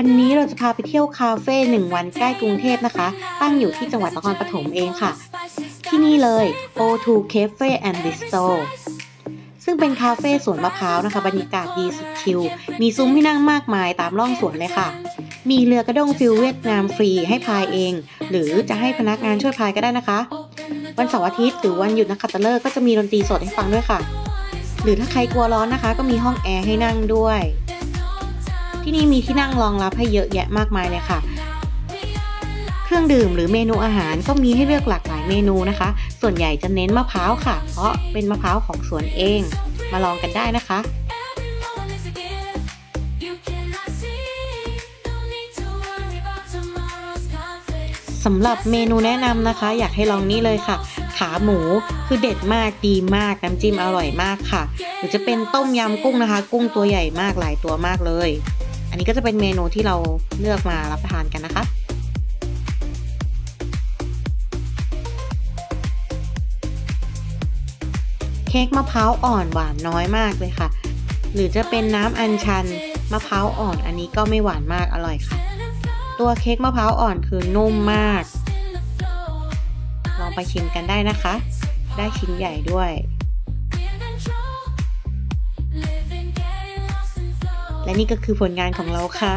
วันนี้เราจะพาไปเที่ยวคาเฟ่หนึ่งวันใกล้กรุงเทพนะคะ ตั้งอยู่ที่จังหวัดนครปฐมเองค่ะ ที่นี่เลย O2 Cafe and Bistro ซึ่งเป็นคาเฟ่สวนมะพร้าวนะคะ บรรยากาศดีสุดชิล มีซุ้มให้นั่งมากมายตามร่องสวนเลยค่ะ มีเรือกระด้งฟิลเวียดนามฟรีให้พายเอง หรือจะให้พนักงานช่วยพายก็ได้นะคะ วันเสาร์อาทิตย์หรือวันหยุดนักขัตฤกษ์ก็จะมีดนตรีสดให้ฟังด้วยค่ะ หรือถ้าใครกลัวร้อนนะคะ ก็มีห้องแอร์ให้นั่งด้วย ที่นี่มีที่นั่งรองรับให้เยอะแยะมากมายเลยค่ะ เครื่องดื่มหรือเมนูอาหารก็มีให้เลือกหลากหลายเมนูนะคะ ส่วนใหญ่จะเน้นมะพร้าวค่ะ เพราะเป็นมะพร้าวของสวนเอง มาลองกันได้นะคะสำหรับเมนูแนะนำนะคะ อยากให้ลองนี่เลยค่ะ ขาหมูคือเด็ดมากดีมากน้ำจิ้มอร่อยมากค่ะ หรือจะเป็นต้มยำกุ้งนะคะ กุ้งตัวใหญ่มากหลายตัวมากเลย อันนี้ก็จะเป็นเมนูที่เราเลือกมารับประทานกันนะคะเค้กมะพร้าวอ่อนหวานน้อยมากเลยค่ะ หรือจะเป็นน้ำอัญชันมะพร้าวอ่อนอันนี้ก็ไม่หวานมากอร่อยค่ะ ตัวเค้กมะพร้าวอ่อนคือนุ่มมาก ลองไปชิมกันได้นะคะ ได้ชิ้นใหญ่ด้วย และนี่ก็คือผลงานของเราค่ะ